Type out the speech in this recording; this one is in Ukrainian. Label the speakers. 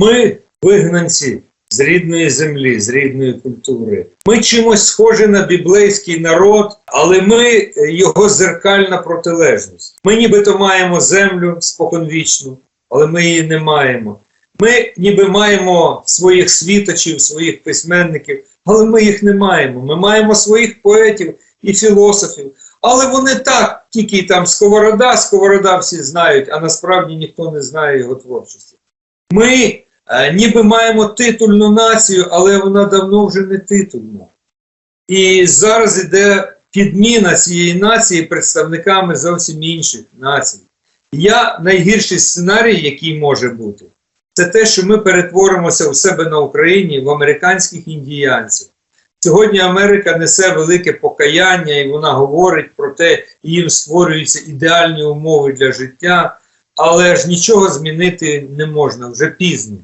Speaker 1: Ми вигнанці з рідної землі, з рідної культури. Ми чимось схожі на біблейський народ, але ми його зеркальна протилежність. Ми нібито маємо землю споконвічну, але ми її не маємо. Ми ніби маємо своїх світочів, своїх письменників, але ми їх не маємо. Ми маємо своїх поетів і філософів. Але вони так, тільки там сковорода, сковорода всі знають, а насправді ніхто не знає його творчості. Ми е, ніби маємо титульну націю, але вона давно вже не титульна. І зараз іде підміна цієї нації представниками зовсім інших націй. Я найгірший сценарій, який може бути, це те, що ми перетворимося у себе на Україні в американських індіянців. Сьогодні Америка несе велике покаяння, і вона говорить про те, їм створюються ідеальні умови для життя, але ж нічого змінити не можна вже пізно.